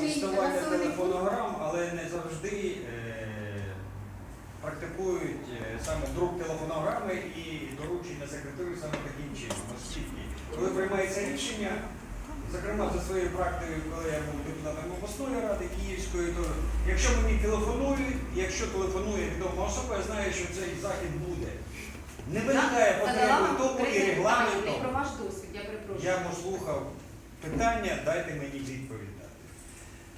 Діставання телефонограм, але не завжди е, практикують е, саме друк телефонограми і доручення секретарю саме таким чином. Оскільки, коли приймається рішення, зокрема за своєю практикою, коли я був депутатом обласної ради Київської, то якщо мені телефонують, якщо телефонує відома особа, я знаю, що цей захід буде. Не виникає потреби тому і перепрошую. Я послухав питання, дайте мені відповідь.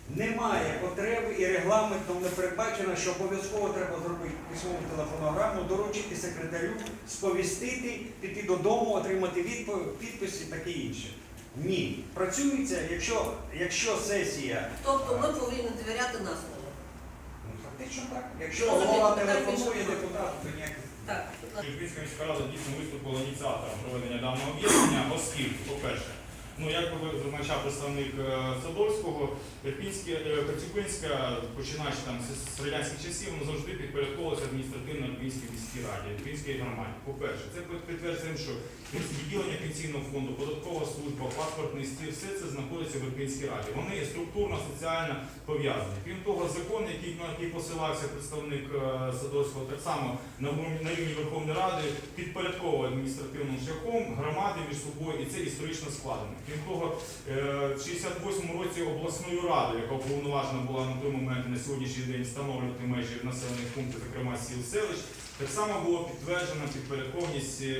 Немає потреби і регламентом не передбачено, що обов'язково треба зробити письмову телефонограму, доручити секретарю, сповістити, піти додому, отримати відповідь, підпис і таке інше. Ні. Працюється, якщо, якщо сесія, Тобто ми повинні довіряти на слово. ну фактично так, якщо голова телефонує депутату, то ніяких. Так, Львівська міська рада дійсно виступила ініціатором проведення даного об'єднання, оскільки, по-перше, ну як би зазначав представник е, Садовського, е, Коцюбинська, починаючи там з, радянських часів, воно завжди підпорядковувалося адміністративно Ірпінській міській раді, Ірпінській громаді. По-перше, це під- підтверджує що відділення пенсійного фонду, податкова служба, паспортний стіл, все це знаходиться в Ірпінській раді. Вони є структурно, соціально пов'язані. Крім того, закон, який на який посилався представник е, Садовського, так само на, рівні Верховної Ради підпорядковує адміністративним шляхом громади між собою, і це історично складено. Крім того, е, в 68-му році обласною радою, яка уповноважена була на той момент на сьогоднішній день встановлювати межі населених пунктів, зокрема сіл селищ, так само було підтверджено підпорядкованість і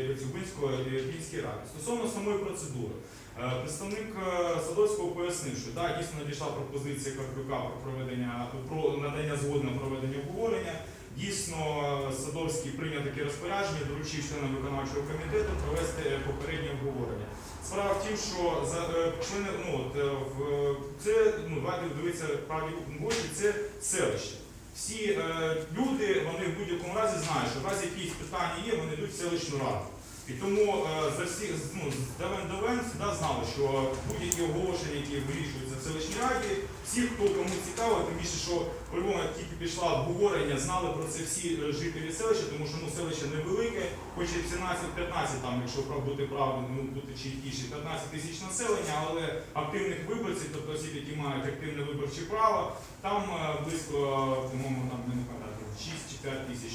Ірпінської ради. Стосовно самої процедури. Е, Представник е, Садовського пояснив, що так, дійсно надійшла пропозиція Карпюка про проведення про надання згоди на проведення обговорення. Дійсно, Садовський прийняв таке розпорядження, доручив членам виконавчого комітету провести попереднє обговорення. Справа в тім, що за е, члени, ну е, це ну давайте дивитися правді в очі, це селище. Всі е, люди вони в будь-якому разі знають, що в разі якісь питання є, вони йдуть в селищну раду. І тому е, за всі ну, з давен давен завжди знали, що будь-які оголошення, які вирішуються в селищній раді, всі, хто кому цікаво, тим більше, що по-любому, як тільки пішла обговорення, знали про це всі е, жителі селища, тому що ну, селище невелике, хоч і 17-15, там, якщо бути правильним, ну, бути чіткіше, 15 тисяч населення, але активних виборців, тобто осіб, які мають активне виборче право, там е, близько, по-моєму, там не пам'ятаю, 6 чи 5 тисяч.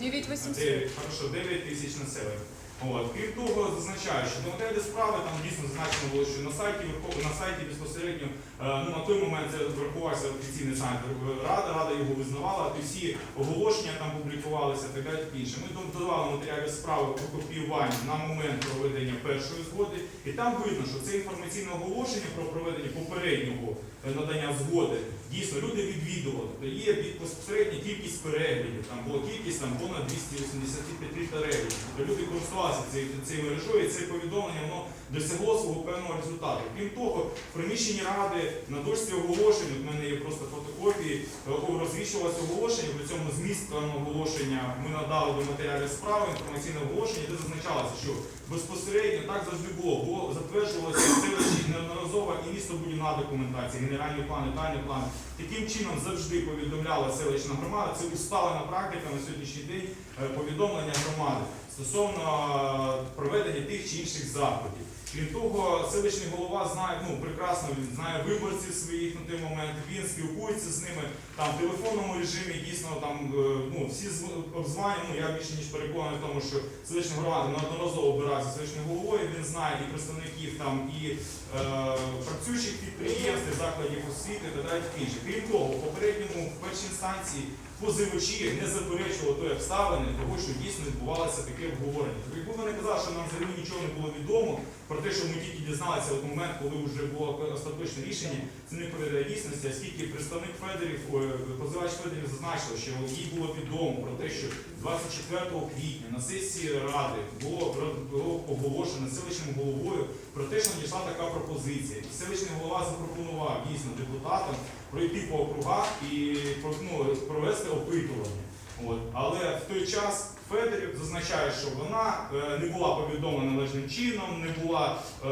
9800. 9, хорошо, 9 тисяч населення. От. Крім того, зазначаю, що до матеріалів справи там дійсно зазначено було, що на сайті на сайті безпосередньо е, ну, на той момент це врахувався офіційний сайт Ради, Рада його визнавала, то всі оголошення там публікувалися так далі інше. Ми додавали матеріалів справи про копіювання на момент проведення першої згоди, і там видно, що це інформаційне оголошення про проведення попереднього е, надання згоди. Дійсно, люди відвідували. Тобто є безпосередня кількість переглядів, там була кількість там понад 285 переглядів. Тобто люди користувалися цією, цією мережою, і це повідомлення воно досягло свого певного результату. Крім того, в приміщенні ради на дошці оголошень, в мене є просто фотокопії, е, розвішувалося оголошення, при цьому зміст певного оголошення ми надали до матеріалів справи, інформаційне оголошення, де зазначалося, що безпосередньо так завжди було, було затверджувалося селищі неодноразово і містобудівна документація, генеральні плани, тальні плани. Таким чином завжди повідомляла селищна громада. Це усталена практика на сьогоднішній день е, повідомлення громади стосовно е, проведення тих чи інших заходів. Крім того, селищний голова знає, ну прекрасно він знає виборців своїх на той момент. Він спілкується з ними там в телефонному режимі. Дійсно, там е, ну всі зв- обзванюють. Ну я більше ніж переконаний в тому, що селищна голова неодноразово обирається селищним головою. Він знає і представників там і е, працюючих підприємств, закладів освіти та далі. Крім того, в попередньому в першій інстанції позивачі не заперечували тої обставини, того, що дійсно відбувалося таке обговорення. Тобто, якби вони казали, що нам взагалі нічого не було відомо про те, що ми тільки дізналися в момент, коли вже було остаточне рішення, це не відповідає дійсності, оскільки представник Федерів, е, позивач Федерів зазначив, що їй було відомо про те, що 24 квітня на сесії ради було, було оголошено селищним головою про те, що надійшла така пропозиція. І селищний голова запропонував дійсно депутатам пройти по округах і ну, провести опитування. От. Але в той час Федорів зазначає, що вона е, не була повідомлена належним чином, не була е,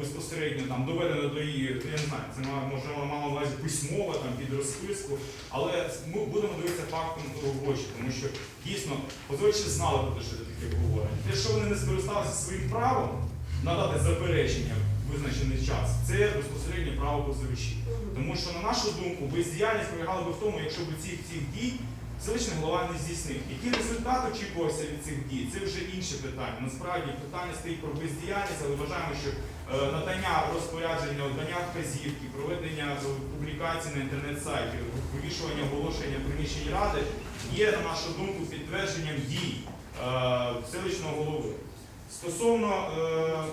безпосередньо там доведена до її, я не знаю, це може мала на увазі письмово там під розписку, але ми будемо дивитися фактом того тому що дійсно позивачі знали про те, що таке обговорення. Те, що вони не скористалися своїм правом надати заперечення, визначений час, це безпосередньо право позивачів. Тому що, на нашу думку, бездіяльність полягала би в тому, якщо б цих цих дій селищний голова не здійснив. Який результат очікувався від цих дій? Це вже інше питання. Насправді питання стоїть про бездіяльність, але вважаємо, що е, надання розпорядження, надання вказівки, проведення публікацій на інтернет-сайті, вивішування оголошення приміщень ради є, на нашу думку, підтвердженням дій е, селищного голови. Стосовно е,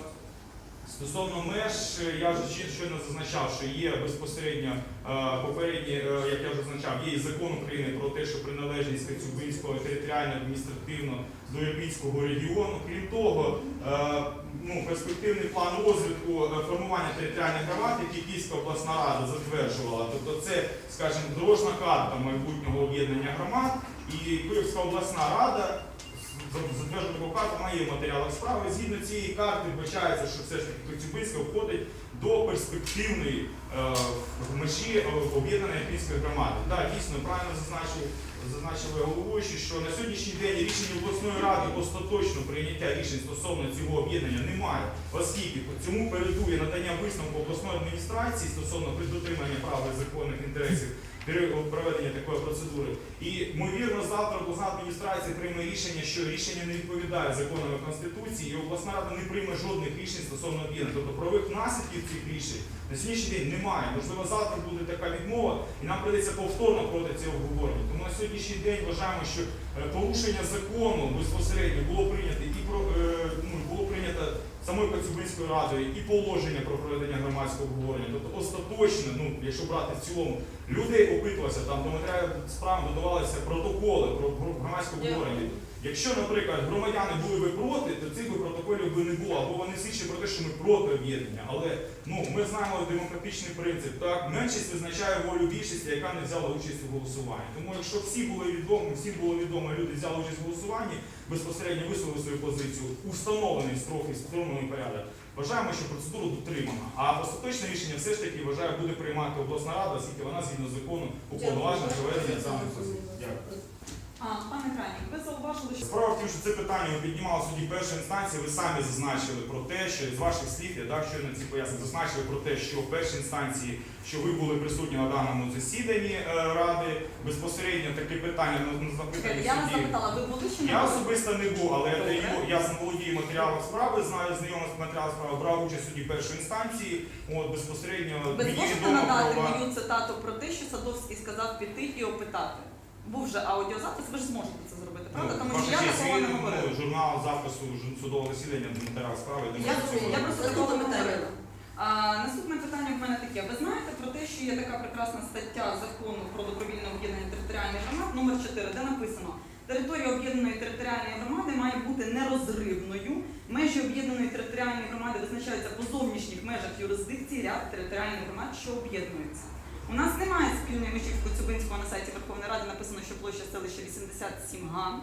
Стосовно меж, я вже щойно зазначав, що є безпосередньо е, попередні, е, як я вже зазначав, є закон України про те, що приналежність Коцюбинського територіально адміністративно до Ірпінського регіону. Крім того, е, ну, перспективний план розвитку формування територіальних громад, який Київська обласна рада затверджувала. Тобто це, скажімо, дорожна карта майбутнього об'єднання громад, і Київська обласна рада затверджена такого карту, вона є в матеріалах справи. Згідно цієї карти вбачається, що все ж таки Коцюбинська входить до перспективної е, межі е, об'єднаної Київської громади. Так, дійсно, правильно зазначив, зазначили головуючі, що на сьогоднішній день рішення обласної ради остаточно прийняття рішень стосовно цього об'єднання немає, оскільки цьому передує надання висновку обласної адміністрації стосовно дотримання прав і законних інтересів проведення такої процедури. І ймовірно, завтра обласна адміністрація прийме рішення, що рішення не відповідає законам Конституції, і обласна рада не прийме жодних рішень стосовно об'єднання. Тобто правових наслідків цих рішень на сьогоднішній день немає. Можливо, завтра буде така відмова, і нам прийдеться повторно проти цього обговорення. Тому на сьогоднішній день вважаємо, що е, порушення закону безпосередньо було прийнято і про е, ну, було прийнято самою Коцюбинською радою і положення про проведення громадського обговорення. Тобто остаточно, ну якщо брати в цілому, люди опитувалися, там до матеріалів справ додавалися протоколи про громадське обговорення. Якщо, наприклад, громадяни були би проти, то цих би протоколів би не було, або вони свідчать про те, що ми проти об'єднання. Але ну ми знаємо демократичний принцип. Так, меншість визначає волю більшості, яка не взяла участь у голосуванні. Тому якщо всі були відомі, всім було відомо, люди взяли участь у голосуванні, безпосередньо висловили свою позицію, установлений строк і встановлений порядок. Вважаємо, що процедура дотримана. А остаточне рішення все ж таки вважаю буде приймати обласна рада, оскільки вона згідно з законом уповноважена проведення саме позиції. Дякую. А, пане Кранік, ви зауважили, що Справа в тім, що це питання ви піднімали суді першої інстанції, ви самі зазначили про те, що з ваших слів, я так щойно ці пояснення, зазначили про те, що в першій інстанції, що ви були присутні на даному засіданні е, ради, безпосередньо таке питання на на запитанні я вас судді. запитала, ви були чи не Я були? особисто не був, але Добре. я, я володію матеріалом справи, знаю знайомий з матеріалом справи, брав участь у суді першої інстанції. От безпосередньо Ви мені зможете відомо надати про ва- мою цитату про те, що Садовський сказав піти і опитати? Був же аудіозапис, ви ж зможете це зробити, правда? Ну, Тому що я такого не говорила. журнал запису судового засідання до матеріалу справи. я думаю, Я що це я можна. просто Наступне такого не питання. говорила. А, наступне питання в мене таке. Ви знаєте про те, що є така прекрасна стаття закону про добровільне об'єднання територіальних громад номер 4, де написано територія об'єднаної територіальної громади має бути нерозривною. Межі об'єднаної територіальної громади визначаються по зовнішніх межах юрисдикції ряд територіальних громад, що об'єднуються. У нас немає спільної межі в Коцюбинського на сайті Верховної Ради написано, що площа селища 87 га.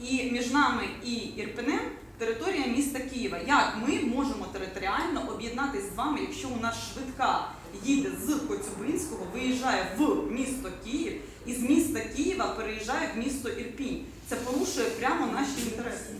І між нами і Ірпенем територія міста Києва. Як ми можемо територіально об'єднатися з вами, якщо у нас швидка їде з Коцюбинського, виїжджає в місто Київ і з міста Києва переїжджає в місто Ірпінь? Це порушує прямо наші інтереси.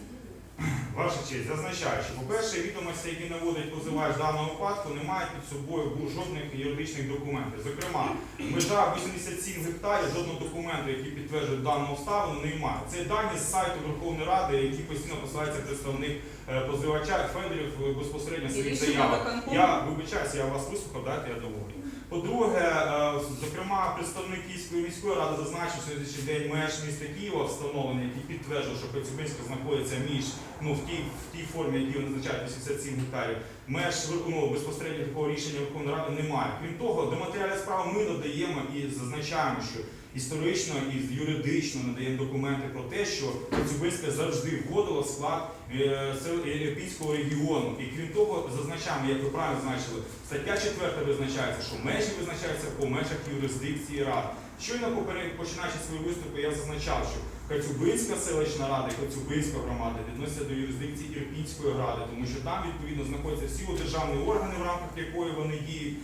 Ваша честь, зазначаю, що, по-перше, відомості, які наводить позивач в даному випадку, не мають під собою жодних юридичних документів. Зокрема, межа 87 гектарів, жодного документу, який підтверджує дану обставину, немає. Це дані з сайту Верховної Ради, які постійно посилається представник е, позивача Федорів е, безпосередньо своїх заявах. Я вибачаюся, я вас вислухав, дайте я договорю. По-друге, е, зокрема, представник Київської міської ради зазначив, сьогоднішній день меж міста Києва встановлений, який підтверджує, що Коцюбинська знаходиться між ну в тій в тій формі, які визначають означають 87 гектарів. Меж ну, безпосередньо такого рішення Верховної Ради немає. Крім того, до матеріалів справи ми додаємо і зазначаємо, що історично і юридично надаємо документи про те, що Коцюбинська завжди входила в склад сел- е, регіону. І крім того, зазначаємо, як ви правильно зазначили, стаття 4 визначається, що межі визначаються по межах юрисдикції рад. Щойно поперед, починаючи свої виступи, я зазначав, що Коцюбинська селищна рада і Коцюбинська громада відносяться до юрисдикції Ірпінської ради, тому що там відповідно знаходяться всі державні органи, в рамках якої вони діють,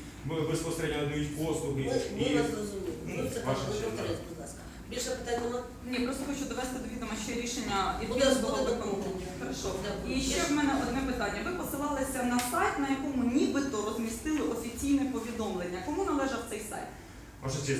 безпосередньо надають послуги. Ми, ми І. Ну, це так, честь, повторіть, будь ласка. Більше питань нема? Ні, просто хочу довести до відома ще рішення і Буде- буде Хорошо. І ще в мене одне питання. Ви посилалися на сайт, на якому нібито розмістили офіційне повідомлення. Кому належав цей сайт?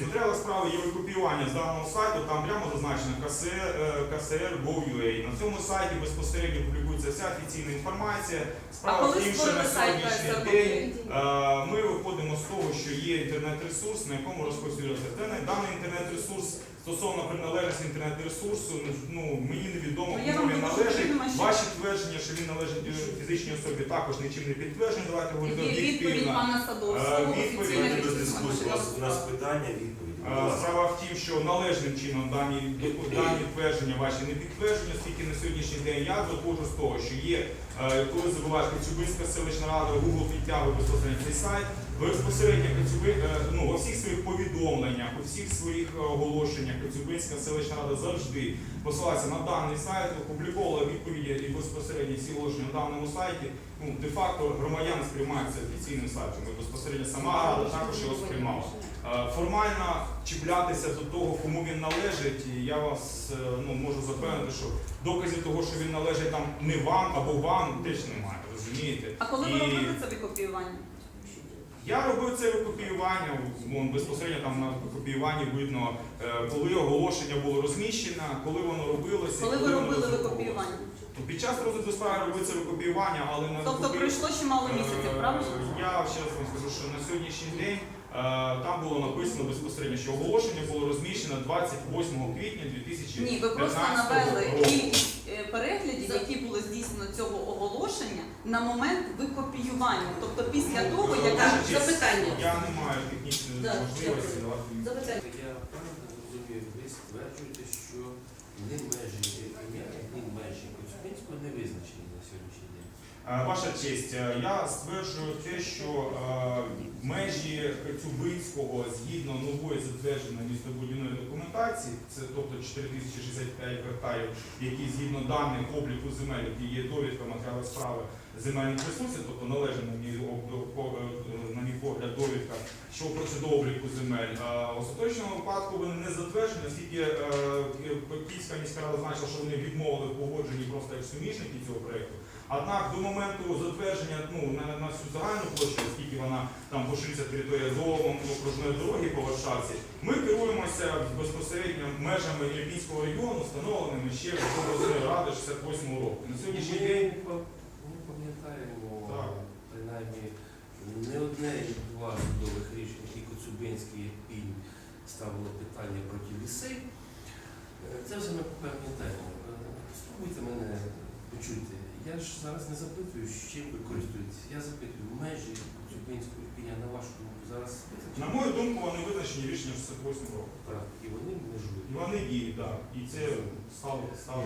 Матеріали справи є викопіювання з даного сайту, там прямо зазначено КСР, е. На цьому сайті безпосередньо публікується вся офіційна інформація. Справа тім, що на сьогоднішній день е, ми виходимо з того, що є інтернет-ресурс, на якому розповсюджується даний інтернет-ресурс стосовно приналежності інтернет-ресурсу, ну мені невідомо, Ну, кому він належить. Ваші твердження, що він належить е, фізичній особі, також нічим не підтверджені. Давайте говорити Є відповідь пана Е, Садовського, відповідь офіційне Давайте без дискусії. У нас, у нас питання, відповіді. Будь Е. Справа в тім, що належним чином дані, дані твердження ваші не підтверджені, оскільки на сьогоднішній день я виходжу з того, що є, е, коли забуваєш Коцюбинська селищна рада, Google підтягує безпосередньо цей сайт, безпосередньо е, ну, у всіх своїх повідомленнях, у всіх своїх е, оголошеннях Коцюбинська селищна рада завжди посилається на даний сайт, опубліковувала відповіді і безпосередньо всі оголошення на даному сайті. Ну, де-факто громадяни сприймаються офіційним сайтом, і безпосередньо сама рада також його сприймала. Е, Формально чіплятися до того, кому він належить, і я вас ну, можу запевнити, що доказів того, що він належить там не вам або вам, теж немає, розумієте? А коли ви робили це викопіювання? Я робив це викопіювання, вон, безпосередньо там на викопіюванні видно, е, коли оголошення було розміщено, коли воно робилося. і Коли ви робили викопіювання? Під час розгляду справи робив це викопіювання, але на Тобто викопі- пройшло ще мало місяців, Е, правильно? Я ще раз вам скажу, що на сьогоднішній день е, там було написано безпосередньо, що оголошення було розміщено 28 квітня 2015 Ні, ви просто року. навели кількість переглядів, які були здійснено цього оголошення на момент викопіювання. Тобто після того, як Так, запитання. Я не маю технічної Да, можливості дякую. давати. Запитання. Я правильно розумію, ви стверджуєте, що ні межі ім'я, ні межі Коцюбинського не визначені на сьогоднішній день. Е, Ваша честь, е, я стверджую те, що е, межі Коцюбинського згідно нової затвердженої містобудівної документації, це тобто 4065 гектарів, які згідно даних обліку земель, які є довідка матеріалу справи земельних ресурсів, тобто належить на мій, е, на мій погляд довідка, що до обліку земель. Е, В остаточному випадку вони не затверджені, оскільки е, Київська міська рада значила, що вони відмовили в погодженні просто як сумішники цього проєкту. Однак до моменту затвердження ну, на, на всю загальну площу, оскільки вона там поширюється територія зоном окружної дороги по Варшавці, ми керуємося безпосередньо межами Ірпінського регіону, встановленими ще в обласної ради 68 року. На сьогоднішній день пам'ятаємо Так. принаймні не одне і два судових рішень, і Коцюбинський і Пінь ставило питання проти ті ліси. Це вже ми пам'ятаємо. Е, Спробуйте мене почути. Я ж зараз не запитую, з чим ви користуєтесь. Я запитую, межі Коцюбинського і Піня, на вашу думку, зараз На мою думку, вони визначені рішенням 68 року. Так, і вони межують. І вони діють, так. І це стало стало.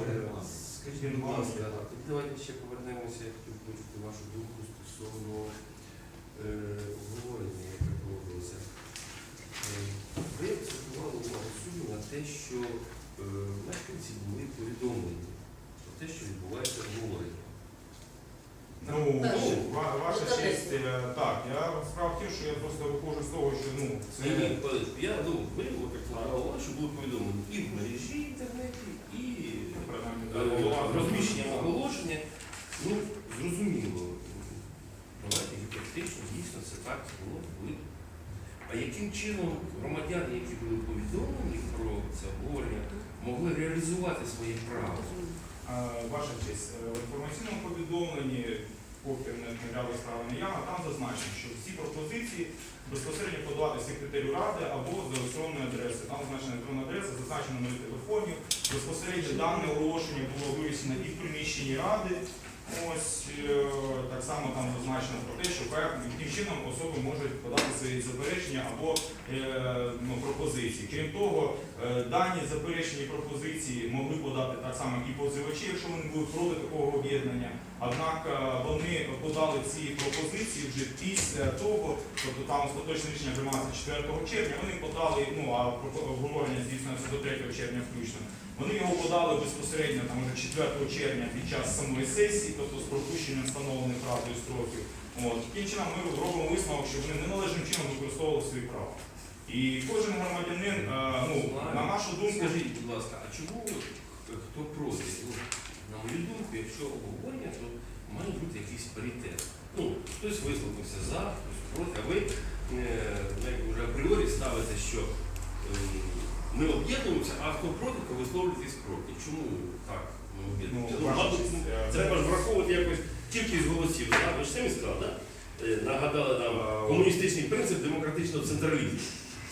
Скажіть, будь ласка, тоді давайте ще повернемося, я хотів почути вашу думку стосовно е, обговорення, яке проводилося. Е, Ви акцентували увагу суду на те, що е, мешканці були повідомлені про те, що відбувається обговорення. Ну, Так. ва- ваша Ну, честь, е, так, я справа в тім, що я просто виходжу з того, що ну, це Ні, ні, я ну, ви от акцентували що були повідомлені і в мережі інтернеті, і принаймні, Е, голова розміщення оголошення. Ну, зрозуміло. Давайте гіпотетично, дійсно це так було видно. А яким чином громадяни, які були повідомлені про це обговорення, могли реалізувати своє право? Ваша честь, е, в інформаційному повідомленні копія матеріалу справи наявна, там зазначено, що всі пропозиції безпосередньо подавати секретарю ради або за електронною адресою. Там зазначена електронна адреса, зазначено номер телефонів. Безпосередньо дане оголошення було вивісено і в приміщенні ради. Ось е, так само там зазначено про те, що яким чином особи можуть подати свої заперечення або е, ну, пропозиції. Крім того, е, дані заперечені пропозиції могли подати так само і позивачі, якщо вони були проти такого об'єднання. Однак е, вони подали ці пропозиції вже після того, тобто там остаточне рішення приймалося 4 червня. Вони подали, ну а обговорення здійснюється до 3 червня включно. Вони його подали безпосередньо там уже 4 червня під час самої сесії, тобто з пропущенням встановлених радою строків. От таким чином ми робимо висновок, що вони неналежним чином використовували свої права. І кожен громадянин, е, ну, на нашу думку, Скажіть, будь ласка, а чому е, хто проти? Ну, мою думку, якщо обговорення, то має бути якийсь паритет. Ну, хтось висловився за, хтось проти, а ви е, як вже апріорі ставите, що е, ми об'єднуємося, а хто проти, то висловлюєтесь проти. Чому так ми об'єднуємося? Ну, Ну, мабуть, треба ж враховувати якось кількість голосів. Да? Ви ж самі сказали, так? Е, Нагадали нам комуністичний принцип демократичного централізму.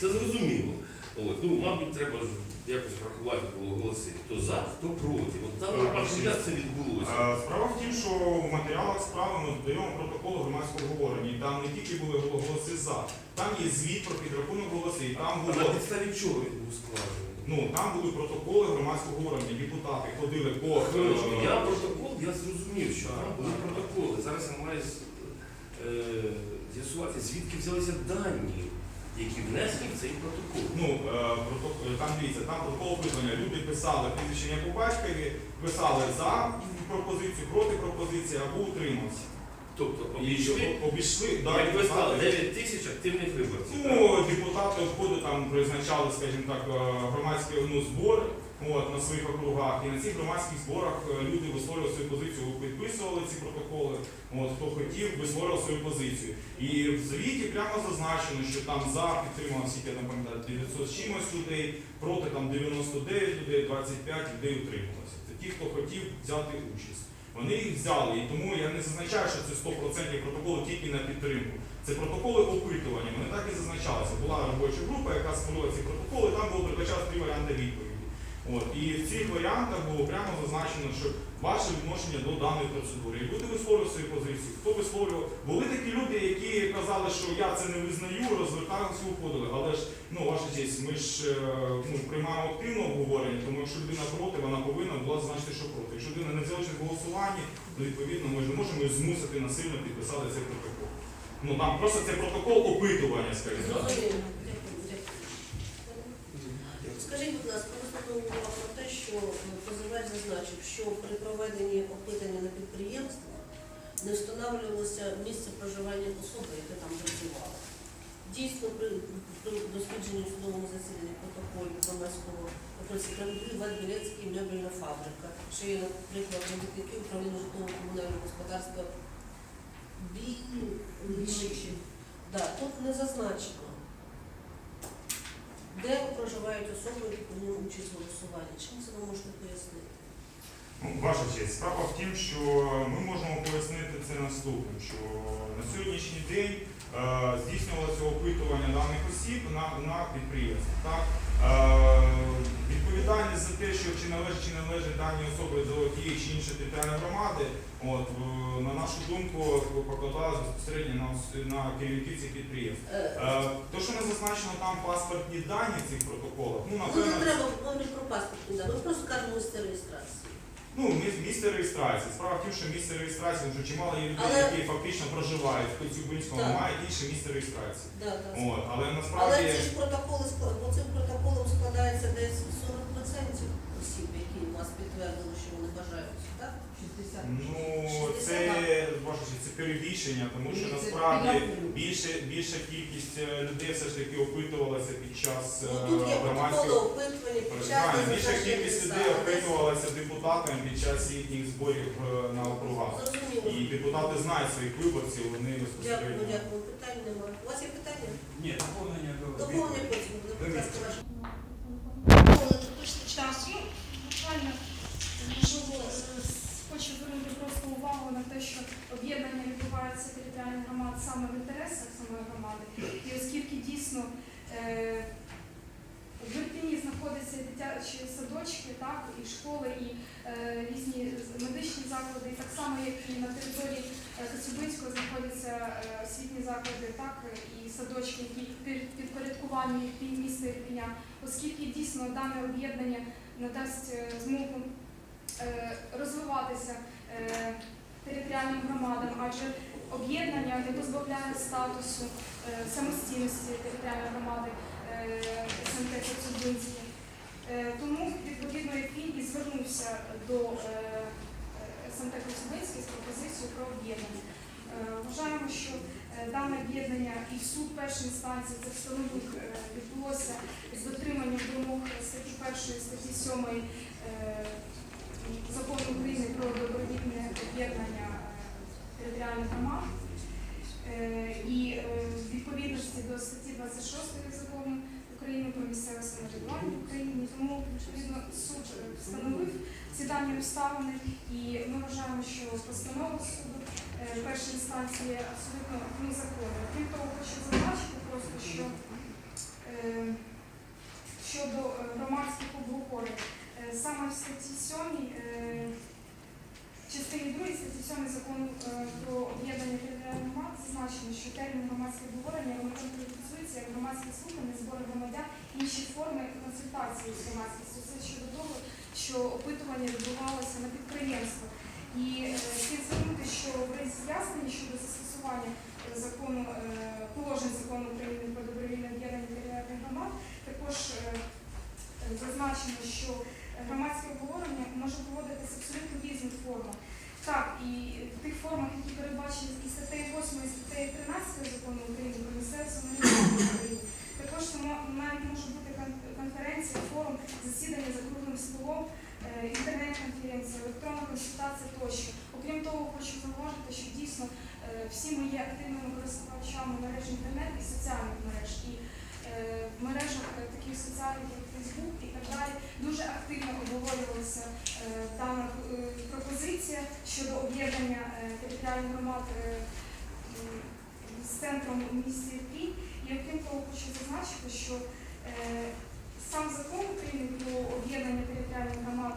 Це зрозуміло. От, ну, мабуть, треба якось врахувати голоси. Хто за, хто проти. От там бачите, як це відбулося. Е, Справа в тім, що в матеріалах справи ми додаємо протокол громадського говорення. І там не тільки були голоси за, там є звіт про підрахунок голосів. Там А на було підставі чого він був складений? ну там були протоколи громадського говорення. Депутати ходили по е, Я протокол, я зрозумів, що там були протоколи. Зараз я маю з- е, з'ясувати, звідки взялися дані, які внесені в цей протокол. Ну, е, е, там дивіться, там протокол опитування. Люди писали прізвищення по батькові, писали за пропозицію, проти пропозиції або утримався. Тобто обійшли, обійшли, да, як ви сказали, 9 тисяч активних виборців. Ну, депутати обходу там призначали, скажімо так, громадський громадські ну, збори от, на своїх округах. І на цих громадських зборах е, люди висловлювали свою позицію, підписували ці протоколи. От, хто хотів, висловлював свою позицію. І в звіті прямо зазначено, що там за підтримано скільки я не пам'ятаю, 900 з чимось людей, проти там 99 людей, 25 людей утрималося. Це ті, хто хотів взяти участь. Вони їх взяли, і тому я не зазначаю, що це 100% протоколи тільки на підтримку. Це протоколи опитування. Вони так і зазначалися. Була робоча група, яка створила ці протоколи, там було передбачалось три варіанти відповіді. От. І в цих варіантах було прямо зазначено, що ваше відношення до даної процедури. І люди висловлювали свою позицію. Хто висловлював? Були такі люди, які казали, що я це не визнаю, розверталися і уходили. Але ж, ну, ваша честь, ми ж е, ну, приймаємо активне обговорення, тому якщо людина проти, вона повинна була зазначити, що проти. Якщо людина не взяла участь в голосуванні, то відповідно ми ж не можемо її змусити насильно підписати цей протокол. Ну там просто це протокол опитування, скажімо. так. Зрозуміло. Дякую, дякую. Скажіть, будь ласка, ви звернули увагу про те, що е, позивач зазначив, що при проведенні опитання на підприємствах не встановлювалося місце проживання особи, яке там працювала. Дійсно, при, дослідженні судовому засіданні протоколів громадського працівників Білецький мебельна фабрика, що є, наприклад, робітники управління житлово-комунального господарства Більші. Да, тут не зазначено, де проживають особи, які прийняли участь в голосуванні. Чим це ви можете пояснити? Ну, Ваша честь, справа в тім, що ми можемо пояснити це наступним, що на сьогоднішній день е, здійснювалося опитування даних осіб на, на підприємстві. Так? Е, відповідальність за те, що чи належить чи не належить дані особи до тієї чи іншої територіальної громади, от, в- на нашу думку, покладалась безпосередньо на, на керівників цих підприємств. Е, Е, то, що не зазначено там паспортні дані в цих протоколах, ну, Ну, не треба говорити про паспортні дані, ми просто кажемо місце реєстрації. Ну, міс- місце реєстрації. Справа в тім, що місце реєстрації, тому що чимало є людей, Але- які фактично проживають в Коцюбинському, Так. мають інше місце реєстрації. Да, да. От, але Але насправді ці ж протоколи склад- бо цим протоколом складається десь 40% осіб, які вас підтвердили, що вони бажають, так? 60. ну це 60. ваше ж, це перебільшення, тому що Ні, це насправді підрахунок. більше більша кількість е, людей все ж таки опитувалася під час е, Ну, тут є протоколи громадських. опитування під час Правильно, більша кількість людей опитувалася депутатами під час їхніх зборів е, на округах. І депутати знають своїх виборців, вони Дякую, безпосередньо. дякую. Питань немає. У вас є питання? Ні, доповнення до Доповнення потім. Будь ласка, ваше. Ну, буквально, можливо, е, хочу звернути просто увагу на те, що об'єднання відбувається територіальних громад саме в інтересах самої громади. І оскільки дійсно е, в Ірпіні знаходяться дитячі садочки, так, і школи, і е, різні медичні заклади, і так само, як і на території е, Коцюбинського знаходяться е, освітні заклади, так, і садочки, які під- підпорядкуванні Ірпінь, міста Ірпіня, оскільки дійсно дане об'єднання надасть е, змогу е, розвиватися е, територіальним громадам, адже об'єднання не позбавляє статусу е, самостійності територіальної громади е, СМТ Коцюбинське. Тому відповідно ЄПІН і звернувся до е, е, Коцюбинське з пропозицією про об'єднання. Вважаємо, що дане об'єднання і суд першої інстанції це встановив, відбулося з дотриманням вимог статті 1 статті 7 е, закону України про добровільне об'єднання територіальних громад. І в відповідності до статті 26 закону України про місцеве самоврядування в Україні, тому відповідно суд е, встановив ці дані обставини, і ми вважаємо, що постанова суду е, першої інстанції абсолютно незаконна. Крім того, хочу зазначити просто, що е, щодо громадських обговорень, саме в статті 7 е, частині 2 статті 7 закону про об'єднання зазначено, що термін громадського обговорення конкретизується як громадські слухання, збори громадян, інші форми консультації з громадськістю. Це щодо того, що опитування відбувалося на підприємствах. І е, слід звернути, що в роз'ясненні щодо застосування е, закону е, положень закону України про добровільне об'єднання територіальних громад також зазначено, що громадське обговорення може проводитися абсолютно різних формах. Так, і в тих формах, які передбачені і статтею 8 і статтею 13 закону України про місцеве України. Також навіть може бути кон- конференція, форум, засідання за круглим столом, е, інтернет-конференція, електронна консультація тощо. Окрім того, хочу зауважити, що дійсно е, всі ми є активними користувачами мереж інтернет і соціальних мереж. В мережах е, таких соціальних, як Facebook і так далі, дуже активно обговорювалася е, дана е, пропозиція щодо об'єднання е, територіальних громад е, з центром у місті Ірпінь. І окрім того, хочу зазначити, що е, сам закон України про об'єднання територіальних громад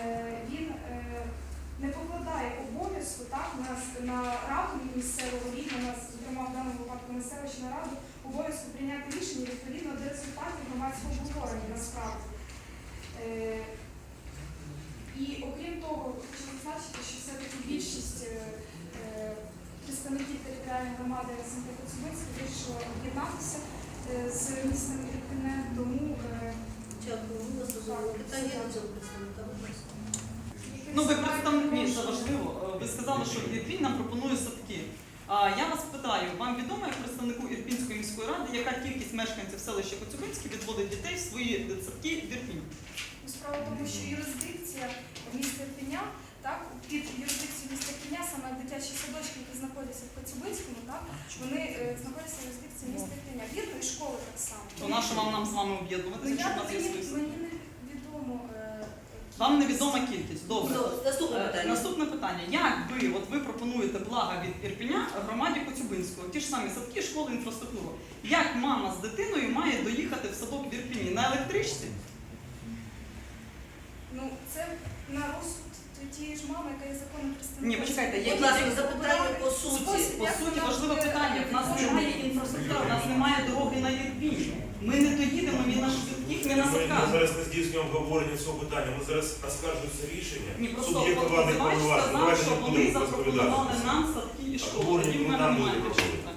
е, він е, не покладає обов'язку так на, на раду місцевого рівня, зокрема в даному випадку на селищну раду, обов'язку прийняти рішення відповідно до результатів громадського обговорення насправді. Е, і окрім того, хочу зазначити, що все-таки більшість е, е, представників територіальної громади СМТ Коцюбинська вирішила об'єднатися е, з містом Ірпене, тому е, Дякую. Вас. Питання до цього представника. Ну, ви представник ні, це важливо. Ви сказали, що Ірпінь нам пропонує садки. Я вас питаю, вам відомо як представнику Ірпінської міської ради, яка кількість мешканців селища Коцюбинське відводить дітей в свої садки в Ірпінь? Ну, Справа в тому, що юрисдикція міста Пеня, так, під юрисдикцією міста Пеня, саме дитячі садочки, які знаходяться в Коцюбинському, так, вони е, знаходяться в юрисдикції міста Пеня. Вірно, і школи так само. То на що вам нам з вами Ну, я якщо в нас є мені, мені не відомо. е, Вам невідома кількість. Добре. Наступне Е, питання. Наступне питання. Як ви, от ви пропонуєте блага від Ірпеня громаді Коцюбинського, ті ж самі садки, школи, інфраструктуру. Як мама з дитиною має доїхати в садок в Ірпені? На електричці? Ну, це на розсуд тієї ж мами, яка є законним представником. Ні, почекайте, Будь які ласка, запитання по Суті, по суті, важливе питання. В нас немає інфраструктури, в нас немає дороги на Ірпінь. Ми не доїдемо ні на швидких, ні на Ми, ми садках. зараз не здійснюємо обговорення цього питання. Ми зараз оскаржується рішення. Ні, просто Суб'єкта влади позивач повноважень. сказав, Давайте що не вони будемо запропонували розповідати. нам садки і школи. Обговорення Тоді в ми мене там немає будемо питань. проводити.